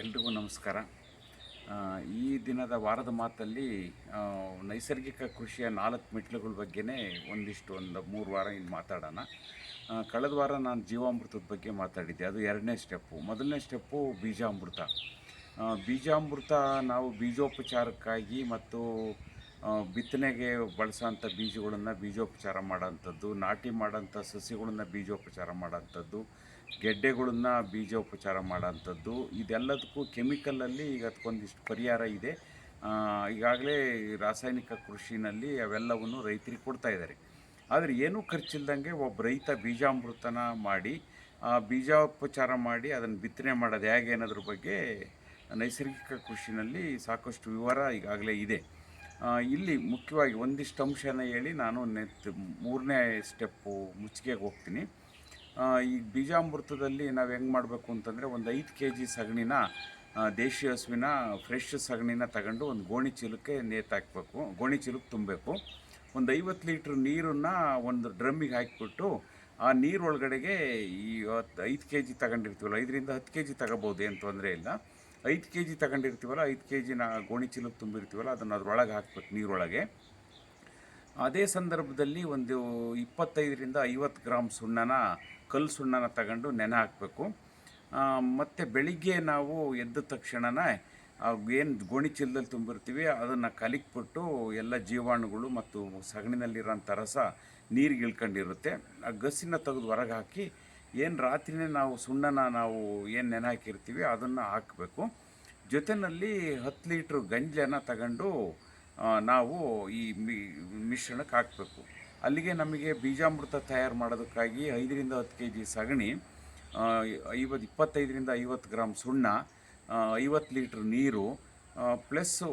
ಎಲ್ರಿಗೂ ನಮಸ್ಕಾರ. ಈ ದಿನದ ವಾರದ ಮಾತಲ್ಲಿ ನೈಸರ್ಗಿಕ ಕೃಷಿಯ ನಾಲ್ಕು ಮೆಟ್ಲುಗಳ ಬಗ್ಗೆನೇ ಒಂದಿಷ್ಟು ಒಂದು ಮೂರು ವಾರ ಇನ್ನು ಮಾತಾಡೋಣ. ಕಳೆದ ವಾರ ನಾನು ಜೀವಾಮೃತದ ಬಗ್ಗೆ ಮಾತಾಡಿದ್ದೆ. ಅದು ಎರಡನೇ ಸ್ಟೆಪ್ಪು. ಮೊದಲನೇ ಸ್ಟೆಪ್ಪು ಬೀಜಾಮೃತ. ಬೀಜಾಮೃತ ನಾವು ಬೀಜೋಪಚಾರಕ್ಕಾಗಿ ಮತ್ತು ಬಿತ್ತನೆಗೆ ಬಳಸೋಂಥ ಬೀಜಗಳನ್ನು ಬೀಜೋಪಚಾರ ಮಾಡೋಂಥದ್ದು, ನಾಟಿ ಮಾಡೋಂಥ ಸಸಿಗಳನ್ನು ಬೀಜೋಪಚಾರ ಮಾಡೋಂಥದ್ದು ಗೆಡ್ಡೆಗಳನ್ನ ಬೀಜೋಪಚಾರ ಮಾಡೋಂಥದ್ದು. ಇದೆಲ್ಲದಕ್ಕೂ ಕೆಮಿಕಲಲ್ಲಿ ಈಗ ಅದಕ್ಕೊಂದಿಷ್ಟು ಪರಿಹಾರ ಇದೆ. ಈಗಾಗಲೇ ರಾಸಾಯನಿಕ ಕೃಷಿನಲ್ಲಿ ಅವೆಲ್ಲವನ್ನು ರೈತರಿಗೆ ಕೊಡ್ತಾ ಇದ್ದಾರೆ. ಆದರೆ ಏನೂ ಖರ್ಚಿಲ್ದಂಗೆ ಒಬ್ಬ ರೈತ ಬೀಜಾಮೃತನ ಮಾಡಿ, ಆ ಬೀಜೋಪಚಾರ ಮಾಡಿ ಅದನ್ನು ಬಿತ್ತನೆ ಮಾಡೋದು ಹೇಗೆ ಅನ್ನೋದ್ರ ಬಗ್ಗೆ ನೈಸರ್ಗಿಕ ಕೃಷಿನಲ್ಲಿ ಸಾಕಷ್ಟು ವಿವರ ಈಗಾಗಲೇ ಇದೆ. ಇಲ್ಲಿ ಮುಖ್ಯವಾಗಿ ಒಂದಿಷ್ಟು ಅಂಶನ ಹೇಳಿ ನಾನು ನೆತ್ ಮೂರನೇ ಸ್ಟೆಪ್ಪು ಮುಚ್ಚಿಗೆಗೆ ಹೋಗ್ತೀನಿ. ಈ ಬೀಜಾಮೃತದಲ್ಲಿ ನಾವು ಹೆಂಗೆ ಮಾಡಬೇಕು ಅಂತಂದರೆ ಒಂದು ಐದು ಕೆ ಜಿ ಸಗಣಿನ ದೇಶೀಯ ದೇಶಿ ಹಸುವಿನ ಫ್ರೆಶ್ ಸಗಣಿನ ತಗೊಂಡು ಒಂದು ಗೋಣಿ ಚೀಲಕ್ಕೆ ನೇತಾಕಬೇಕು ಗೋಣಿ ಚೀಲಕ್ಕೆ ತುಂಬಬೇಕು. ಒಂದು ಐವತ್ತು ಲೀಟ್ರ್ ನೀರನ್ನು ಒಂದು ಡ್ರಮ್ಮಿಗೆ ಹಾಕಿಬಿಟ್ಟು ಆ ನೀರೊಳಗಡೆಗೆ ಈ ಹತ್ತು, ಐದು ಕೆ ಜಿ ತಗೊಂಡಿರ್ತೀವಲ್ಲ, ಐದರಿಂದ ಹತ್ತು ಕೆ ಜಿ ತಗೋಬೋದು, ಏನು ತೊಂದರೆ ಇಲ್ಲ. ಐದು ಕೆ ಜಿ ತಗೊಂಡಿರ್ತೀವಲ್ಲ, ಐದು ಕೆ ಜಿನ ಗೋಣಿ ಚೀಲಕ್ಕೆ ತುಂಬಿರ್ತೀವಲ್ಲ, ಅದನ್ನು ಅದ್ರೊಳಗೆ ಹಾಕ್ಬೇಕು ನೀರೊಳಗೆ. ಅದೇ ಸಂದರ್ಭದಲ್ಲಿ ಒಂದು ಇಪ್ಪತ್ತೈದರಿಂದ ಐವತ್ತು ಗ್ರಾಮ್ ಸುಣ್ಣನ, ಕಲ್ಲು ಸುಣ್ಣನ ತಗೊಂಡು ನೆನೆ ಹಾಕಬೇಕು. ಮತ್ತು ಬೆಳಿಗ್ಗೆ ನಾವು ಎದ್ದ ತಕ್ಷಣನ ಏನು ಗೋಣಿ ಚೀಲದಲ್ಲಿ ತುಂಬಿರ್ತೀವಿ, ಅದನ್ನು ಕಲಿಕ್ಬಿಟ್ಟು ಎಲ್ಲ ಜೀವಾಣುಗಳು ಮತ್ತು ಸಗಣಿನಲ್ಲಿರೋಂಥ ರಸ ನೀರಿಗೆ ಇಳ್ಕೊಂಡಿರುತ್ತೆ. ಆ ಗಸಿನ ತೆಗೆದು ಹೊರಗೆ ಹಾಕಿ, ಏನು ರಾತ್ರಿನೇ ನಾವು ಸುಣ್ಣನ ನಾವು ಏನು ನೆನೆ ಹಾಕಿರ್ತೀವಿ, ಅದನ್ನು ಹಾಕಬೇಕು. ಜೊತೆಯಲ್ಲಿ ಹತ್ತು ಲೀಟ್ರ್ ಗಂಜಲನ ತಗೊಂಡು ನಾವು ಈ ಮಿಶ್ರಣಕ್ಕೆ ಹಾಕಬೇಕು. ಅಲ್ಲಿಗೆ ನಮಗೆ ಬೀಜಾಮೃತ ತಯಾರು ಮಾಡೋದಕ್ಕಾಗಿ ಐದರಿಂದ ಹತ್ತು ಕೆ ಜಿ ಸಗಣಿ ಐವತ್ತು ಇಪ್ಪತ್ತೈದರಿಂದ ಐವತ್ತು ಗ್ರಾಮ್ ಸುಣ್ಣ ಐವತ್ತು ಲೀಟ್ರ್ ನೀರು ಪ್ಲಸ್ಸು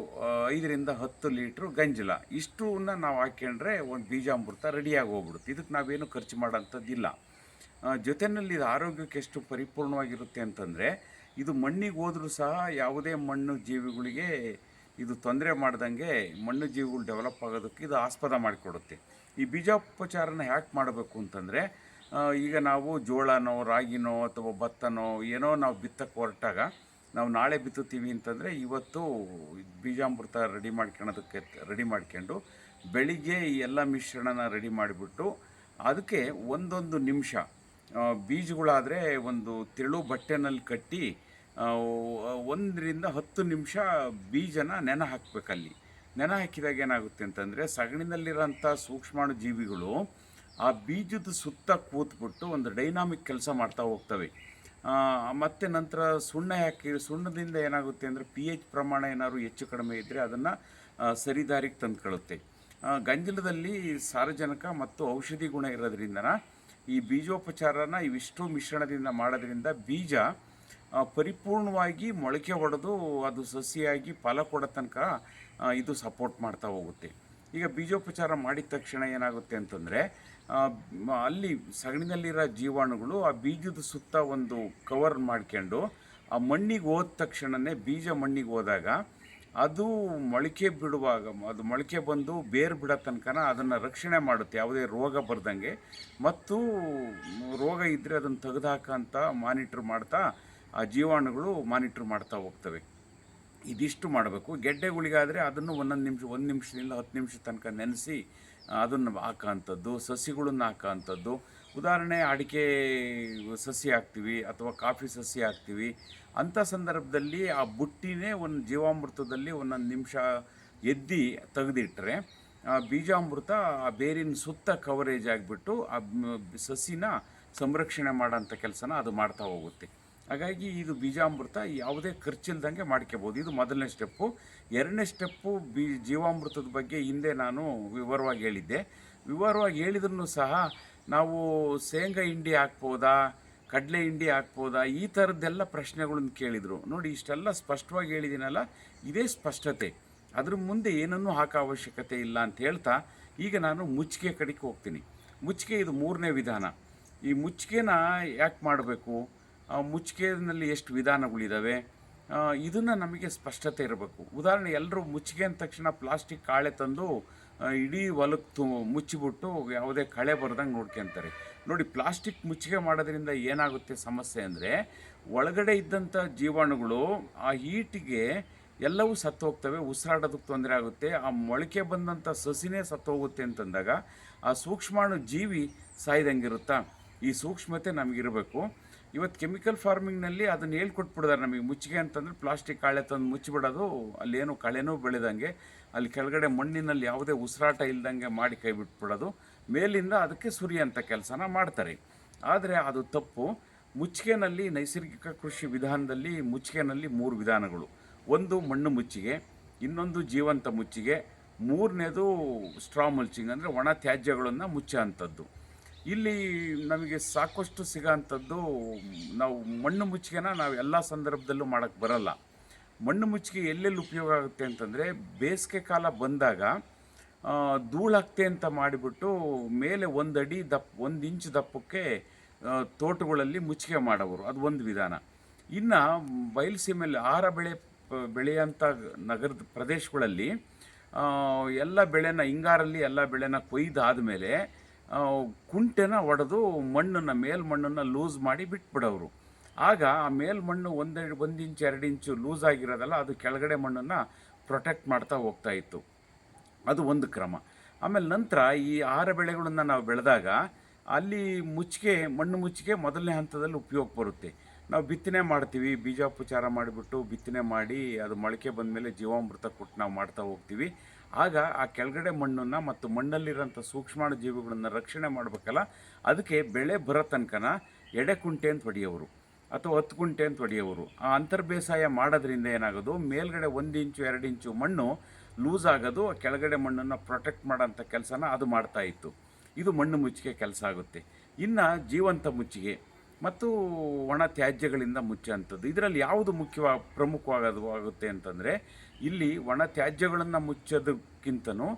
ಐದರಿಂದ ಹತ್ತು ಲೀಟ್ರ್ ಗಂಜಲ. ಇಷ್ಟನ್ನ ನಾವು ಹಾಕ್ಯಂಡ್ರೆ ಒಂದು ಬೀಜಾಮೃತ ರೆಡಿಯಾಗಿ ಹೋಗ್ಬಿಡುತ್ತೆ ಇದಕ್ಕೆ ನಾವೇನು ಖರ್ಚು ಮಾಡೋಂಥದ್ದಿಲ್ಲ. ಜೊತೆಯಲ್ಲಿ ಇದು ಆರೋಗ್ಯಕ್ಕೆ ಎಷ್ಟು ಪರಿಪೂರ್ಣವಾಗಿರುತ್ತೆ ಅಂತಂದರೆ, ಇದು ಮಣ್ಣಿಗೆ ಹೋದರೂ ಸಹ ಯಾವುದೇ ಮಣ್ಣು ಜೀವಿಗಳಿಗೆ ಇದು ತೊಂದರೆ ಮಾಡ್ದಂಗೆ ಮಣ್ಣು ಜೀವಿಗಳು ಡೆವಲಪ್ ಆಗೋದಕ್ಕೆ ಇದು ಆಸ್ಪದ ಮಾಡಿಕೊಡುತ್ತೆ. ಈ ಬೀಜೋಪಚಾರನ ಯಾಕೆ ಮಾಡಬೇಕು ಅಂತಂದರೆ ಈಗ ನಾವು ಜೋಳನೋ, ರಾಗಿನೋ ಅಥವಾ ಭತ್ತನೋ ಏನೋ ನಾವು ಬಿತ್ತಕ್ಕೆ ಹೊರಟಾಗ ನಾವು ನಾಳೆ ಬಿತ್ತುತ್ತೀವಿ ಅಂತಂದರೆ ಇವತ್ತು ಬೀಜಾಮೃತ ರೆಡಿ ಮಾಡ್ಕೊಳೋದಕ್ಕೆ, ರೆಡಿ ಮಾಡ್ಕೊಂಡು ಬೆಳಿಗ್ಗೆ ಈ ಎಲ್ಲ ಮಿಶ್ರಣನ ರೆಡಿ ಮಾಡಿಬಿಟ್ಟು ಅದಕ್ಕೆ ಒಂದೊಂದು ನಿಮಿಷ ಬೀಜಗಳಾದರೆ ಒಂದು ತೆಳು ಬಟ್ಟೆನಲ್ಲಿ ಕಟ್ಟಿ ಒಂದರಿಂದ ಹತ್ತು ನಿಮಿಷ ಬೀಜನ ನೆನೆ ಹಾಕಬೇಕಲ್ಲಿ. ನೆನೆ ಹಾಕಿದಾಗ ಏನಾಗುತ್ತೆ ಅಂತಂದರೆ ಸಗಣಿನಲ್ಲಿರೋಂಥ ಸೂಕ್ಷ್ಮಾಣು ಜೀವಿಗಳು ಆ ಬೀಜದ ಸುತ್ತ ಕೂತ್ಬಿಟ್ಟು ಒಂದು ಡೈನಾಮಿಕ್ ಕೆಲಸ ಮಾಡ್ತಾ ಹೋಗ್ತವೆ. ಮತ್ತು ನಂತರ ಸುಣ್ಣ ಹಾಕಿ, ಸುಣ್ಣದಿಂದ ಏನಾಗುತ್ತೆ ಅಂದರೆ ಪಿ ಎಚ್ ಪ್ರಮಾಣ ಏನಾದ್ರು ಹೆಚ್ಚು ಕಡಿಮೆ ಇದ್ದರೆ ಅದನ್ನು ಸರಿದಾರಿಗೆ ದಾರಿಗೆ ತಂದುಕೊಳ್ಳುತ್ತೆ ಗಂಜಲದಲ್ಲಿ ಸಾರಜನಕ ಮತ್ತು ಔಷಧಿ ಗುಣ ಇರೋದ್ರಿಂದ ಈ ಬೀಜೋಪಚಾರನ ಇವಿಷ್ಟು ಮಿಶ್ರಣದಿಂದ ಮಾಡೋದ್ರಿಂದ ಬೀಜ ಪರಿಪೂರ್ಣವಾಗಿ ಮೊಳಕೆ ಹೊಡೆದು ಅದು ಸಸಿಯಾಗಿ ಫಲ ಕೊಡೋ ತನಕ ಇದು ಸಪೋರ್ಟ್ ಮಾಡ್ತಾ ಹೋಗುತ್ತೆ. ಈಗ ಬೀಜೋಪಚಾರ ಮಾಡಿದ ತಕ್ಷಣ ಏನಾಗುತ್ತೆ ಅಂತಂದರೆ ಅಲ್ಲಿ ಸಗಣಿನಲ್ಲಿರೋ ಜೀವಾಣುಗಳು ಆ ಬೀಜದ ಸುತ್ತ ಒಂದು ಕವರ್ ಮಾಡ್ಕೊಂಡು ಆ ಮಣ್ಣಿಗೆ ಹೋದ ತಕ್ಷಣವೇ ಬೀಜ ಮಣ್ಣಿಗೆ ಹೋದಾಗ ಅದು ಮೊಳಕೆ ಬಿಡುವಾಗ, ಅದು ಮೊಳಕೆ ಬಂದು ಬೇರು ಬಿಡೋ ತನಕನ ಅದನ್ನು ರಕ್ಷಣೆ ಮಾಡುತ್ತೆ, ಯಾವುದೇ ರೋಗ ಬರ್ದಂಗೆ. ಮತ್ತು ರೋಗ ಇದ್ದರೆ ಅದನ್ನು ತೆಗೆದುಹಾಕಂತ ಮಾನಿಟ್ರ್ ಮಾಡ್ತಾ ಆ ಜೀವಾಣುಗಳು ಮಾನಿಟ್ರ್ ಮಾಡ್ತಾ ಹೋಗ್ತವೆ. ಇದಿಷ್ಟು ಮಾಡಬೇಕು. ಗೆಡ್ಡೆಗಳಿಗಾದರೆ ಅದನ್ನು ಒಂದೊಂದು ನಿಮಿಷ, ಒಂದು ನಿಮಿಷದಿಂದ ಹತ್ತು ನಿಮಿಷ ತನಕ ನೆನೆಸಿ, ಅದನ್ನು ಹಾಕೋಂಥದ್ದು ಸಸಿಗಳನ್ನು ಹಾಕೋಂಥದ್ದು ಉದಾಹರಣೆ, ಅಡಿಕೆ ಸಸಿ ಹಾಕ್ತೀವಿ ಅಥವಾ ಕಾಫಿ ಸಸಿ ಹಾಕ್ತೀವಿ. ಅಂಥ ಸಂದರ್ಭದಲ್ಲಿ ಆ ಬುಟ್ಟಿನೇ ಒಂದು ಜೀವಾಮೃತದಲ್ಲಿ ಒಂದೊಂದು ನಿಮಿಷ ಎದ್ದಿ ತೆಗೆದಿಟ್ಟರೆ ಆ ಬೀಜಾಮೃತ ಆ ಬೇರಿನ ಸುತ್ತ ಕವರೇಜ್ ಆಗಿಬಿಟ್ಟು ಆ ಸಸಿನ ಸಂರಕ್ಷಣೆ ಮಾಡೋಂಥ ಕೆಲಸನ ಅದು ಮಾಡ್ತಾ ಹೋಗುತ್ತೆ. ಹಾಗಾಗಿ ಇದು ಬೀಜಾಮೃತ ಯಾವುದೇ ಖರ್ಚಿಲ್ದಂಗೆ ಮಾಡ್ಕೋಬೋದು. ಇದು ಮೊದಲನೇ ಸ್ಟೆಪ್ಪು. ಎರಡನೇ ಸ್ಟೆಪ್ಪು ಬೀ ಜೀವಾಮೃತದ ಬಗ್ಗೆ ಹಿಂದೆ ನಾನು ವಿವರವಾಗಿ ಹೇಳಿದ್ದೆ. ವಿವರವಾಗಿ ಹೇಳಿದ್ರೂ ಸಹ ನಾವು ಶೇಂಗಾ ಹಿಂಡಿ ಹಾಕ್ಬೋದಾ, ಕಡಲೆ ಹಿಂಡಿ ಹಾಕ್ಬೋದಾ, ಈ ಥರದ್ದೆಲ್ಲ ಪ್ರಶ್ನೆಗಳನ್ನು ಕೇಳಿದರು. ನೋಡಿ, ಇಷ್ಟೆಲ್ಲ ಸ್ಪಷ್ಟವಾಗಿ ಹೇಳಿದ್ದೀನಲ್ಲ, ಇದೇ ಸ್ಪಷ್ಟತೆ. ಅದ್ರ ಮುಂದೆ ಏನನ್ನೂ ಹಾಕೋ ಅವಶ್ಯಕತೆ ಇಲ್ಲ ಅಂತ ಹೇಳ್ತಾ ಈಗ ನಾನು ಮುಚ್ಚಿಗೆ ಕಡೆಗೆ ಹೋಗ್ತೀನಿ. ಮುಚ್ಚಿಗೆ ಇದು ಮೂರನೇ ವಿಧಾನ. ಈ ಮುಚ್ಚಿಗೆನ ಯಾಕೆ ಮಾಡಬೇಕು? ಮುಚ್ಚಿಗೆನಲ್ಲಿ ಎಷ್ಟು ವಿಧಾನಗಳಿದ್ದಾವೆ ಇದನ್ನು ನಮಗೆ ಸ್ಪಷ್ಟತೆ ಇರಬೇಕು. ಉದಾಹರಣೆ ಎಲ್ಲರೂ ಮುಚ್ಚಿಗೆ ಅಂದ ತಕ್ಷಣ ಪ್ಲಾಸ್ಟಿಕ್ ಕಾಳೆ ತಂದು ಇಡೀ ಹೊಲಕ್ಕೆ ತು, ಮುಚ್ಚಿಬಿಟ್ಟು ಯಾವುದೇ ಕಳೆ ಬರ್ದಂಗೆ ನೋಡ್ಕೊಂತಾರೆ ನೋಡಿ, ಪ್ಲಾಸ್ಟಿಕ್ ಮುಚ್ಚಿಗೆ ಮಾಡೋದ್ರಿಂದ ಏನಾಗುತ್ತೆ ಸಮಸ್ಯೆ ಅಂದರೆ, ಒಳಗಡೆ ಇದ್ದಂಥ ಜೀವಾಣುಗಳು ಆ ಹೀಟಿಗೆ ಎಲ್ಲವೂ ಸತ್ತು ಹೋಗ್ತವೆ, ಉಸಿರಾಡೋದಕ್ಕೆ ತೊಂದರೆ ಆಗುತ್ತೆ. ಆ ಮೊಳಕೆ ಬಂದಂಥ ಸಸಿನೇ ಸತ್ತು ಹೋಗುತ್ತೆ ಅಂತಂದಾಗ ಆ ಸೂಕ್ಷ್ಮಾಣು ಜೀವಿ ಸಾಯ್ದಂಗಿರುತ್ತಾ? ಈ ಸೂಕ್ಷ್ಮತೆ ನಮಗಿರಬೇಕು ಇವತ್ತು ಕೆಮಿಕಲ್ ಫಾರ್ಮಿಂಗ್ನಲ್ಲಿ ಅದನ್ನು ಹೇಳ್ಕೊಟ್ಬಿಡ್ತಾರೆ ನಮಗೆ ಮುಚ್ಚಿಗೆ ಅಂತಂದರೆ ಪ್ಲಾಸ್ಟಿಕ್ ಕಾಳೆ ತಂದು ಮುಚ್ಚಿಬಿಡೋದು, ಅಲ್ಲೇನು ಕಳೆನೂ ಬೆಳೆದಂಗೆ, ಅಲ್ಲಿ ಕೆಳಗಡೆ ಮಣ್ಣಿನಲ್ಲಿ ಯಾವುದೇ ಉಸಿರಾಟ ಇಲ್ಲದಂಗೆ ಮಾಡಿ ಕೈ ಬಿಟ್ಬಿಡೋದು, ಮೇಲಿಂದ ಅದಕ್ಕೆ ಸುರಿಯಂಥ ಕೆಲಸನ ಮಾಡ್ತಾರೆ. ಆದರೆ ಅದು ತಪ್ಪು. ಮುಚ್ಚಿಗೆನಲ್ಲಿ ನೈಸರ್ಗಿಕ ಕೃಷಿ ವಿಧಾನದಲ್ಲಿ ಮುಚ್ಚಿಗೆನಲ್ಲಿ ಮೂರು ವಿಧಾನಗಳು. ಒಂದು ಮಣ್ಣು ಮುಚ್ಚಿಗೆ, ಇನ್ನೊಂದು ಜೀವಂತ ಮುಚ್ಚಿಗೆ, ಮೂರನೇದು ಸ್ಟ್ರಾ ಮಲ್ಚಿಂಗ್ ಅಂದರೆ ಒಣ ತ್ಯಾಜ್ಯಗಳನ್ನು ಮುಚ್ಚೋ ಅಂಥದ್ದು ಇಲ್ಲಿ ನಮಗೆ ಸಾಕಷ್ಟು ಸಿಗೋಂಥದ್ದು ನಾವು ಮಣ್ಣು ಮುಚ್ಚಿಗೆನ ನಾವು ಎಲ್ಲ ಸಂದರ್ಭದಲ್ಲೂ ಮಾಡೋಕ್ಕೆ ಬರಲ್ಲ. ಮಣ್ಣು ಮುಚ್ಚಿಗೆ ಎಲ್ಲೆಲ್ಲಿ ಉಪಯೋಗ ಆಗುತ್ತೆ ಅಂತಂದರೆ ಬೇಸಿಗೆ ಕಾಲ ಬಂದಾಗ ಧೂಳಾಗ್ತೆ ಅಂತ ಮಾಡಿಬಿಟ್ಟು ಮೇಲೆ ಒಂದು ಅಡಿ ದಪ್ಪ, ಒಂದು ಇಂಚ್ ದಪ್ಪಕ್ಕೆ ತೋಟಗಳಲ್ಲಿ ಮುಚ್ಚಿಗೆ ಮಾಡೋರು ಅದು ಒಂದು ವಿಧಾನ. ಇನ್ನು ಬಯಲುಸೀಮೆಯಲ್ಲಿ ಆಹಾರ ಬೆಳೆ ಬೆಳೆಯಂಥ ನಗರದ ಪ್ರದೇಶಗಳಲ್ಲಿ ಎಲ್ಲ ಬೆಳೆನ, ಹಿಂಗಾರಲ್ಲಿ ಎಲ್ಲ ಬೆಳೆನ ಕೊಯ್ದಾದಮೇಲೆ ಕುಂಟೆನ ಒಡೆದು ಮಣ್ಣನ್ನು ಮೇಲ್ಮಣ್ಣನ್ನು ಲೂಸ್ ಮಾಡಿ ಬಿಟ್ಬಿಡೋರು. ಆಗ ಆ ಮೇಲ್ಮಣ್ಣು ಒಂದೆರಡು ಒಂದು ಇಂಚು, ಎರಡು ಇಂಚು ಲೂಸ್ ಆಗಿರೋದಲ್ಲ, ಅದು ಕೆಳಗಡೆ ಮಣ್ಣನ್ನು ಪ್ರೊಟೆಕ್ಟ್ ಮಾಡ್ತಾ ಹೋಗ್ತಾ ಇತ್ತು. ಅದು ಒಂದು ಕ್ರಮ. ಆಮೇಲೆ ನಂತರ ಈ ಆಹಾರ ಬೆಳೆಗಳನ್ನು ನಾವು ಬೆಳೆದಾಗ ಅಲ್ಲಿ ಮುಚ್ಚಿಗೆ, ಮಣ್ಣು ಮುಚ್ಚಿಗೆ ಮೊದಲನೇ ಹಂತದಲ್ಲಿ ಉಪಯೋಗ ಬರುತ್ತೆ. ನಾವು ಬಿತ್ತನೆ ಮಾಡ್ತೀವಿ, ಬೀಜೋಪಚಾರ ಮಾಡಿಬಿಟ್ಟು ಬಿತ್ತನೆ ಮಾಡಿ ಅದು ಮೊಳಕೆ ಬಂದಮೇಲೆ ಜೀವಾಮೃತ ಕೊಟ್ಟು ನಾವು ಮಾಡ್ತಾ ಹೋಗ್ತೀವಿ. ಆಗ ಆ ಕೆಳಗಡೆ ಮಣ್ಣನ್ನು ಮತ್ತು ಮಣ್ಣಲ್ಲಿರೋಂಥ ಸೂಕ್ಷ್ಮಾಣು ಜೀವಿಗಳನ್ನು ರಕ್ಷಣೆ ಮಾಡಬೇಕಲ್ಲ, ಅದಕ್ಕೆ ಬೆಳೆ ಬರೋ ತನಕನ ಎಡೆಕುಂಟೆ ಅಂತ ಹೊಡೆಯೋರು ಅಥವಾ ಹತ್ತು ಕುಂಟೆ ಅಂತ ಹೊಡೆಯೋರು. ಆ ಅಂತರ್ ಬೇಸಾಯ ಮಾಡೋದ್ರಿಂದ ಏನಾಗೋದು, ಮೇಲ್ಗಡೆ ಒಂದು ಇಂಚು, ಎರಡು ಇಂಚು ಮಣ್ಣು ಲೂಸ್ ಆಗೋದು, ಆ ಕೆಳಗಡೆ ಮಣ್ಣನ್ನು ಪ್ರೊಟೆಕ್ಟ್ ಮಾಡೋಂಥ ಕೆಲಸನ ಅದು ಮಾಡ್ತಾ ಇತ್ತು. ಇದು ಮಣ್ಣು ಮುಚ್ಚಿಗೆ ಕೆಲಸ ಆಗುತ್ತೆ. ಇನ್ನು ಜೀವಂತ ಮುಚ್ಚಿಗೆ. ಮತ್ತು ಒಣ ತ್ಯಾಜ್ಯಗಳಿಂದ ಮುಚ್ಚುವಂಥದ್ದು. ಇದರಲ್ಲಿ ಯಾವುದು ಮುಖ್ಯವಾಗಿ ಪ್ರಮುಖವಾಗದು, ಆಗುತ್ತೆ ಅಂತಂದರೆ, ಇಲ್ಲಿ ಒಣ ತ್ಯಾಜ್ಯಗಳನ್ನು ಮುಚ್ಚೋದಕ್ಕಿಂತನೂ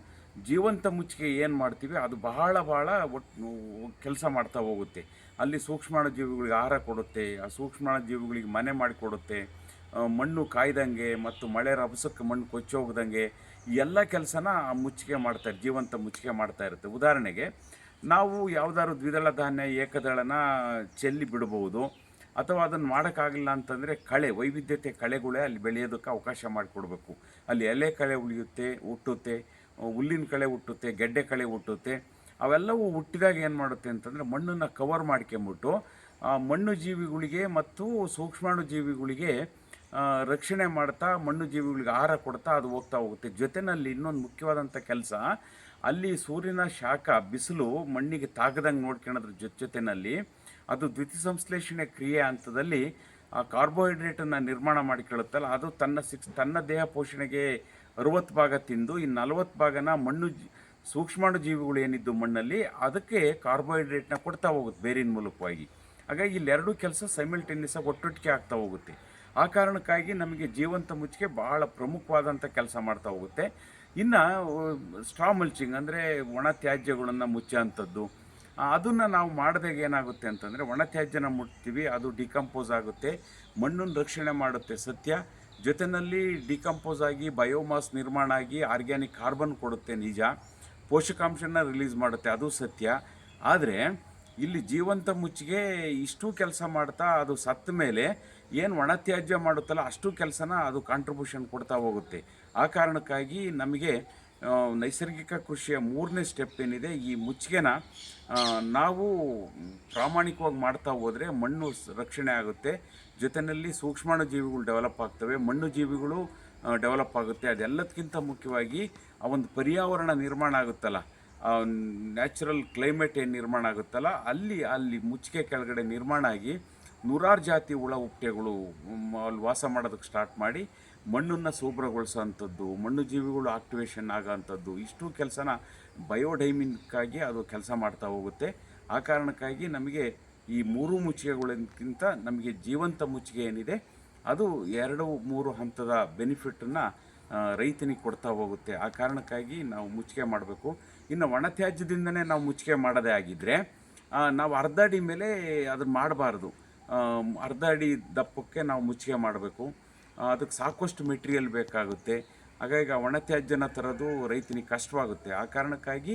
ಜೀವಂತ ಮುಚ್ಚಿಗೆ ಏನು ಮಾಡ್ತೀವಿ, ಅದು ಬಹಳ ಬಹಳ ಒಟ್ಟು ಕೆಲಸ ಮಾಡ್ತಾ ಹೋಗುತ್ತೆ. ಅಲ್ಲಿ ಸೂಕ್ಷ್ಮಾಣು ಜೀವಿಗಳಿಗೆ ಆಹಾರ ಕೊಡುತ್ತೆ, ಆ ಸೂಕ್ಷ್ಮಾಣು ಜೀವಿಗಳಿಗೆ ಮನೆ ಮಾಡಿಕೊಡುತ್ತೆ ಮಣ್ಣು ಕಾಯ್ದಂಗೆ ಮತ್ತು ಮಳೆ ರಭಸಕ್ಕೆ ಮಣ್ಣು ಕೊಚ್ಚಿ ಹೋಗ್ದಂಗೆ, ಈ ಎಲ್ಲ ಕೆಲಸನ ಆ ಮುಚ್ಚಿಗೆ ಮಾಡ್ತಾರೆ, ಜೀವಂತ ಮುಚ್ಚಿಗೆ ಮಾಡ್ತಾ ಇರುತ್ತೆ. ಉದಾಹರಣೆಗೆ ನಾವು ಯಾವುದಾದ್ರು ದ್ವಿದಳ ಧಾನ್ಯ, ಏಕದಳನ ಚೆಲ್ಲಿ ಬಿಡಬಹುದು ಅಥವಾ ಅದನ್ನು ಮಾಡೋಕ್ಕಾಗಲಿಲ್ಲ ಅಂತಂದರೆ ಕಳೆ, ವೈವಿಧ್ಯತೆ ಕಳೆಗಳೇ ಅಲ್ಲಿ ಬೆಳೆಯೋದಕ್ಕೆ ಅವಕಾಶ ಮಾಡಿಕೊಡ್ಬೇಕು. ಅಲ್ಲಿ ಎಲೆ ಕಳೆ ಉಳಿಯುತ್ತೆ, ಹುಟ್ಟುತ್ತೆ, ಹುಲ್ಲಿನ ಕಳೆ ಹುಟ್ಟುತ್ತೆ, ಗೆಡ್ಡೆ ಕಳೆ ಹುಟ್ಟುತ್ತೆ. ಅವೆಲ್ಲವೂ ಹುಟ್ಟಿದಾಗ ಏನು ಮಾಡುತ್ತೆ ಅಂತಂದರೆ ಮಣ್ಣನ್ನು ಕವರ್ ಮಾಡ್ಕೊಂಬಿಟ್ಟು ಮಣ್ಣು ಜೀವಿಗಳಿಗೆ ಮತ್ತು ಸೂಕ್ಷ್ಮಾಣು ಜೀವಿಗಳಿಗೆ ರಕ್ಷಣೆ ಮಾಡ್ತಾ, ಮಣ್ಣು ಜೀವಿಗಳಿಗೆ ಆಹಾರ ಕೊಡ್ತಾ ಅದು ಹೋಗ್ತಾ ಹೋಗುತ್ತೆ. ಜೊತೆಯಲ್ಲಿ ಇನ್ನೊಂದು ಮುಖ್ಯವಾದಂಥ ಕೆಲಸ ಅಲ್ಲಿ ಸೂರ್ಯನ ಶಾಖ ಬಿಸಿಲು ಮಣ್ಣಿಗೆ ತಾಗದಂಗೆ ನೋಡ್ಕೊಳ್ಳೋದ್ರ ಜೊತೆ ಜೊತೆಯಲ್ಲಿ ಅದು ದ್ವಿತೀಯ ಸಂಶ್ಲೇಷಣೆ ಕ್ರಿಯೆ ಹಂತದಲ್ಲಿ ಆ ಕಾರ್ಬೋಹೈಡ್ರೇಟನ್ನು ನಿರ್ಮಾಣ ಮಾಡಿಕೊಳ್ಳುತ್ತಲ್ಲ, ಅದು ತನ್ನ ಸಿಕ್ಸ್ ತನ್ನ ದೇಹ ಪೋಷಣೆಗೆ ಅರುವತ್ತು ಭಾಗ ತಿಂದು, ಇನ್ನು ನಲವತ್ತು ಭಾಗನ ಮಣ್ಣು ಸೂಕ್ಷ್ಮಾಣು ಜೀವಿಗಳು ಏನಿದ್ದು ಮಣ್ಣಲ್ಲಿ, ಅದಕ್ಕೆ ಕಾರ್ಬೋಹೈಡ್ರೇಟ್ನ ಕೊಡ್ತಾ ಹೋಗುತ್ತೆ ಬೇರಿನ ಮೂಲಕವಾಗಿ. ಹಾಗಾಗಿ ಇಲ್ಲೆರಡೂ ಕೆಲಸ ಸೈಮಲ್ಟೇನಿಯಸ್ ಆಗಿ ಒಟ್ಟೊಟ್ಟಿಗೆ ಆಗ್ತಾ ಹೋಗುತ್ತೆ. ಆ ಕಾರಣಕ್ಕಾಗಿ ನಮಗೆ ಜೀವಂತ ಮುಚ್ಚಿಗೆ ಬಹಳ ಪ್ರಮುಖವಾದಂಥ ಕೆಲಸ ಮಾಡ್ತಾ ಹೋಗುತ್ತೆ. ಇನ್ನು ಸ್ಟ್ರಾ ಮಲ್ಚಿಂಗ್ ಅಂದರೆ ಒಣ ತ್ಯಾಜ್ಯಗಳನ್ನು ಮುಚ್ಚೋಂಥದ್ದು ಅದನ್ನು ನಾವು ಮಾಡಿದಾಗ ಏನಾಗುತ್ತೆ ಅಂತಂದರೆ, ಒಣ ತ್ಯಾಜ್ಯನ ಮುಟ್ತೀವಿ, ಅದು ಡಿಕಂಪೋಸ್ ಆಗುತ್ತೆ ಮಣ್ಣನ್ನು ರಕ್ಷಣೆ ಮಾಡುತ್ತೆ ಸತ್ಯ. ಜೊತೆಯಲ್ಲಿ ಡಿಕಂಪೋಸ್ ಆಗಿ ಬಯೋಮಾಸ್ ನಿರ್ಮಾಣ ಆಗಿ ಆರ್ಗ್ಯಾನಿಕ್ ಕಾರ್ಬನ್ ಕೊಡುತ್ತೆ ನಿಜ. ಪೋಷಕಾಂಶನ ರಿಲೀಸ್ ಮಾಡುತ್ತೆ, ಅದು ಸತ್ಯ. ಆದರೆ, ಇಲ್ಲಿ ಜೀವಂತ ಮುಚ್ಚಿಗೆ ಇಷ್ಟು ಕೆಲಸ ಮಾಡ್ತಾ, ಅದು ಸತ್ತ ಮೇಲೆ ಏನು ಒಣ ತ್ಯಾಜ್ಯ ಮಾಡುತ್ತಲ್ಲ, ಅಷ್ಟು ಕೆಲಸನ ಅದು ಕಾಂಟ್ರಿಬ್ಯೂಷನ್ ಕೊಡ್ತಾ ಹೋಗುತ್ತೆ. ಆ ಕಾರಣಕ್ಕಾಗಿ ನಮಗೆ ನೈಸರ್ಗಿಕ ಕೃಷಿಯ ಮೂರನೇ ಸ್ಟೆಪ್ ಏನಿದೆ, ಈ ಮುಚ್ಚಿಗೆನ ನಾವು ಪ್ರಾಮಾಣಿಕವಾಗಿ ಮಾಡ್ತಾ ಹೋದರೆ ಮಣ್ಣು ರಕ್ಷಣೆ ಆಗುತ್ತೆ. ಜೊತೆಯಲ್ಲಿ ಸೂಕ್ಷ್ಮಾಣು ಜೀವಿಗಳು ಡೆವಲಪ್ ಆಗ್ತವೆ. ಮಣ್ಣು ಜೀವಿಗಳು ಡೆವಲಪ್ ಆಗುತ್ತೆ. ಅದೆಲ್ಲದಕ್ಕಿಂತ ಮುಖ್ಯವಾಗಿ ಆ ಒಂದು ಪರ್ಯಾವರಣ ನಿರ್ಮಾಣ ಆಗುತ್ತಲ್ಲ. ನ್ಯಾಚುರಲ್ ಕ್ಲೈಮೇಟ್ ಏನು ನಿರ್ಮಾಣ ಆಗುತ್ತಲ್ಲ, ಅಲ್ಲಿ ಅಲ್ಲಿ ಮುಚ್ಚಿಗೆ ಕೆಳಗಡೆ ನಿರ್ಮಾಣ ಆಗಿ ನೂರಾರು ಜಾತಿ ಹುಳ ಉಪ್ಟೆಗಳು ಅಲ್ಲಿ ವಾಸ ಮಾಡೋದಕ್ಕೆ ಸ್ಟಾರ್ಟ್ ಮಾಡಿ ಮಣ್ಣನ್ನು ಶುಭ್ರಗೊಳಿಸೋವಂಥದ್ದು, ಮಣ್ಣು ಜೀವಿಗಳು ಆಕ್ಟಿವೇಶನ್ ಆಗೋವಂಥದ್ದು ಇಷ್ಟು ಕೆಲಸನ ಬಯೋಡೈಮಿನ್ಕ್ಕಾಗಿ ಅದು ಕೆಲಸ ಮಾಡ್ತಾ ಹೋಗುತ್ತೆ. ಆ ಕಾರಣಕ್ಕಾಗಿ ನಮಗೆ ಈ ಮೂರು ಮುಚ್ಚಿಗೆಗಳಿಗಿಂತ ನಮಗೆ ಜೀವಂತ ಮುಚ್ಚಿಗೆ ಏನಿದೆ, ಅದು ಎರಡು ಮೂರು ಹಂತದ ಬೆನಿಫಿಟನ್ನು ರೈತನಿಗೆ ಕೊಡ್ತಾ ಹೋಗುತ್ತೆ. ಆ ಕಾರಣಕ್ಕಾಗಿ ನಾವು ಮುಚ್ಚಿಗೆ ಮಾಡಬೇಕು. ಇನ್ನು ಒಣತ್ಯಾಜ್ಯದಿಂದನೇ ನಾವು ಮುಚ್ಚಿಗೆ ಮಾಡೋದೇ ಆಗಿದ್ದರೆ ನಾವು ಅರ್ಧ ಅಡಿ ಮೇಲೆ ಅದನ್ನು ಮಾಡಬಾರ್ದು. ಅರ್ಧ ಅಡಿ ದಪ್ಪಕ್ಕೆ ನಾವು ಮುಚ್ಚಿಗೆ ಮಾಡಬೇಕು. ಅದಕ್ಕೆ ಸಾಕಷ್ಟು ಮೆಟೀರಿಯಲ್ ಬೇಕಾಗುತ್ತೆ. ಹಾಗಾಗಿ ಆ ಒಣತ್ಯಾಜ್ಯನ ತರೋದು ರೈತನಿಗೆ ಕಷ್ಟವಾಗುತ್ತೆ. ಆ ಕಾರಣಕ್ಕಾಗಿ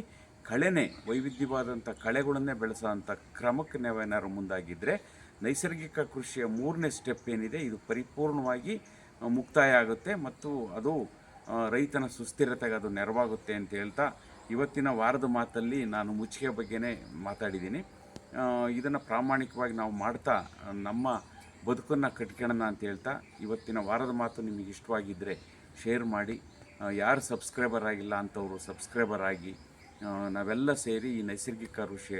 ಕಳೆನೇ, ವೈವಿಧ್ಯವಾದಂಥ ಕಳೆಗಳನ್ನೇ ಬೆಳೆಸೋಂಥ ಕ್ರಮಕ್ಕೆ ನಾವೇನಾದ್ರು ಮುಂದಾಗಿದ್ದರೆ ನೈಸರ್ಗಿಕ ಕೃಷಿಯ ಮೂರನೇ ಸ್ಟೆಪ್ ಏನಿದೆ, ಇದು ಪರಿಪೂರ್ಣವಾಗಿ ಮುಕ್ತಾಯ ಆಗುತ್ತೆ ಮತ್ತು ಅದು ರೈತನ ಸುಸ್ಥಿರತೆಗೆ ಅದು ನೆರವಾಗುತ್ತೆ ಅಂತ ಹೇಳ್ತಾ ಇವತ್ತಿನ ವಾರದ ಮಾತಲ್ಲಿ ನಾನು ಮುಚ್ಚಿಗೆ ಬಗ್ಗೆನೇ ಮಾತಾಡಿದ್ದೀನಿ. ಇದನ್ನು ಪ್ರಾಮಾಣಿಕವಾಗಿ ನಾವು ಮಾಡ್ತಾ ನಮ್ಮ ಬದುಕನ್ನು ಕಟ್ಕೊಳ್ಳೋಣ ಅಂತ ಹೇಳ್ತಾ ಇವತ್ತಿನ ವಾರದ ಮಾತು ನಿಮಗೆ ಇಷ್ಟವಾಗಿದ್ದರೆ ಶೇರ್ ಮಾಡಿ. ಯಾರು ಸಬ್ಸ್ಕ್ರೈಬರ್ ಆಗಿಲ್ಲ ಅಂಥವರು ಸಬ್ಸ್ಕ್ರೈಬರ್ ಆಗಿ ನಾವೆಲ್ಲ ಸೇರಿ ಈ ನೈಸರ್ಗಿಕ ಋಷಿ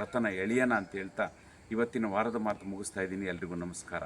ರಥನ ಎಳೆಯೋಣ ಅಂತ ಹೇಳ್ತಾ ಇವತ್ತಿನ ವಾರದ ಮಾತು ಮುಗಿಸ್ತಾ ಇದ್ದೀನಿ. ಎಲ್ರಿಗೂ ನಮಸ್ಕಾರ.